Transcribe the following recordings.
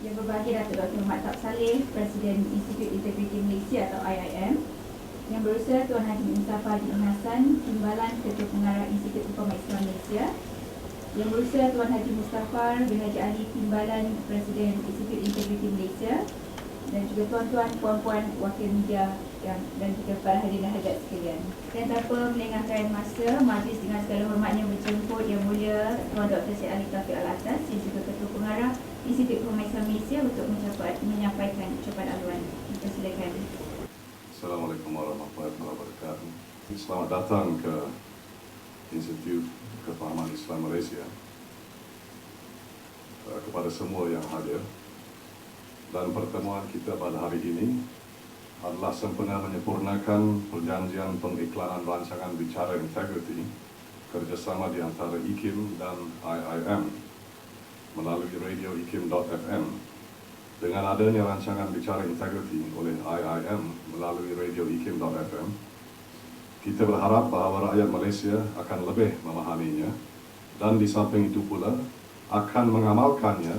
Yang berbahagia Datuk Dr. Matab Saleh, Presiden Institut Integriti Malaysia atau IIM. Yang berusaha Tuan Haji Mustafa Haji Hassan, Timbalan Ketua Pengarah Institut Hukum Islam Malaysia. Yang berusaha Tuan Haji Mustafa bin Haji Ali Timbalan, Presiden Institut Integriti Malaysia. Dan juga tuan-tuan, puan-puan, wakil media yang, dan juga para hadirin dan hadirat sekalian. Dan tanpa melengahkan masa, majlis dengan segala hormatnya menjemput Yang Mulia Tuan Dr. Syed Ali Taufik Al-Atas yang juga Ketua Pengarah Institut Islam Malaysia untuk mencapai, menyampaikan ucapan aluan. Persilakan. Assalamualaikum warahmatullahi wabarakatuh. Selamat datang ke Institut Kefahaman Islam Malaysia. Uh, Kepada semua yang hadir. Dan pertemuan kita pada hari ini adalah sempena menyempurnakan perjanjian pengiklanan rancangan bicara integriti kerjasama di antara IKIM dan IIM melalui radio ikim.fm dengan adanya rancangan bicara integriti oleh IIM melalui radio ikim.fm, kita berharap bahawa rakyat Malaysia akan lebih memahaminya dan di samping itu pula akan mengamalkannya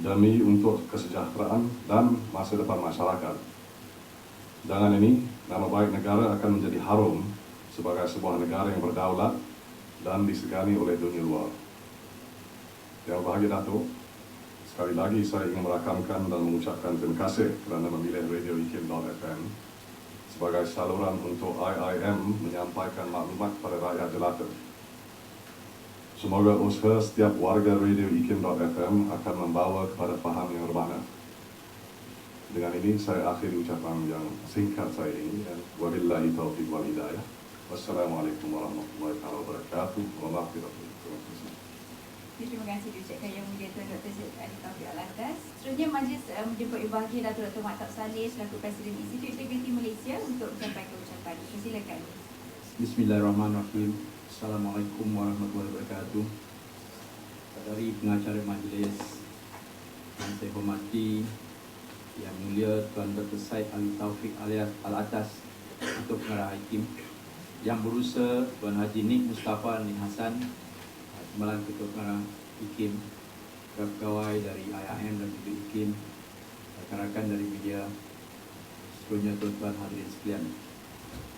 demi untuk kesejahteraan dan masa depan masyarakat. Dengan ini, nama baik negara akan menjadi harum sebagai sebuah negara yang berdaulat dan disegani oleh dunia luar. Yang bahagia Datuk, Sekali lagi saya ingin merakamkan dan mengucapkan terima kasih kerana memilih Radio IKIM.FM sebagai saluran untuk IIM menyampaikan maklumat kepada rakyat jelata. Semoga usaha setiap warga Radio IKIM.FM akan membawa kepada faham yang bermakna. Dengan ini saya akhiri ucapan yang singkat saya ini dan wabillahi taufiq wal hidayah. Wassalamualaikum warahmatullahi wabarakatuh. Wabarakatuh. Terima kasih. Diucapkan Yang Mulia Tuan Dr. Syed Ali Taufik Al-Atas. Seterusnya majlis uh, menjemput Yang Berbahagia Datuk Dr. Matab Saleh selaku Presiden Institut Integriti Malaysia untuk menyampaikan ucapan. Persilakan. Bismillahirrahmanirrahim. Assalamualaikum warahmatullahi wabarakatuh. Dari pengacara majlis yang saya hormati Yang Mulia Tuan Dr. Said Ali Taufik alias Al-Atas untuk pengarah hakim Yang berusaha Tuan Haji Nik Mustafa Nik Hassan Timbalan Ketua Pengarah IKIM Pegawai dari IIM dan juga IKIM Rakan-rakan dari media Seterusnya tuan-tuan hadirin sekalian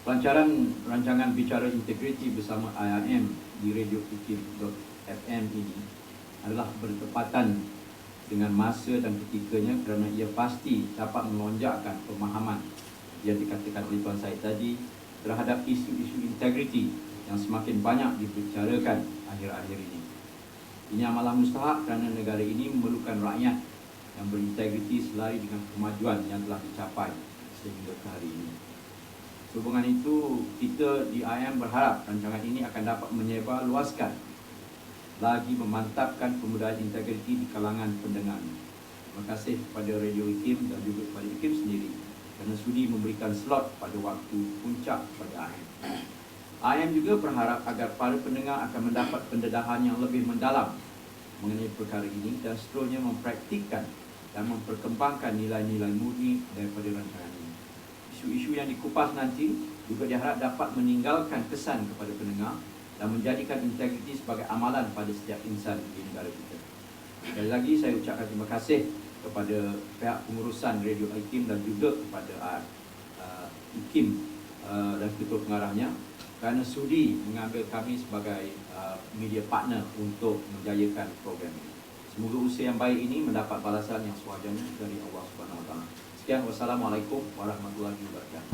Pelancaran rancangan bicara integriti bersama IIM di Radio FM ini adalah bertepatan dengan masa dan ketikanya kerana ia pasti dapat melonjakkan pemahaman yang dikatakan oleh Tuan Syed tadi terhadap isu-isu integriti yang semakin banyak dibicarakan akhir-akhir ini. Ini amalan mustahak kerana negara ini memerlukan rakyat yang berintegriti selari dengan kemajuan yang telah dicapai sehingga ke hari ini. Sehubungan itu, kita di IM berharap rancangan ini akan dapat menyebar luaskan lagi memantapkan pembudayaan integriti di kalangan pendengar. Terima kasih kepada Radio IKIM dan juga kepada IKIM sendiri kerana sudi memberikan slot pada waktu puncak pada IM. IM juga berharap agar para pendengar akan mendapat pendedahan yang lebih mendalam mengenai perkara ini dan seterusnya mempraktikkan dan memperkembangkan nilai-nilai murni daripada rancangan ini isu-isu yang dikupas nanti juga diharap dapat meninggalkan kesan kepada pendengar dan menjadikan integriti sebagai amalan pada setiap insan di negara kita. Sekali lagi saya ucapkan terima kasih kepada pihak pengurusan Radio IKIM dan juga kepada uh, uh, IKIM uh, dan ketua pengarahnya kerana sudi mengambil kami sebagai uh, media partner untuk menjayakan program ini. Semoga usaha yang baik ini mendapat balasan yang sewajarnya dari Allah Subhanahu Wa Taala. Sekian wassalamualaikum warahmatullahi wabarakatuh.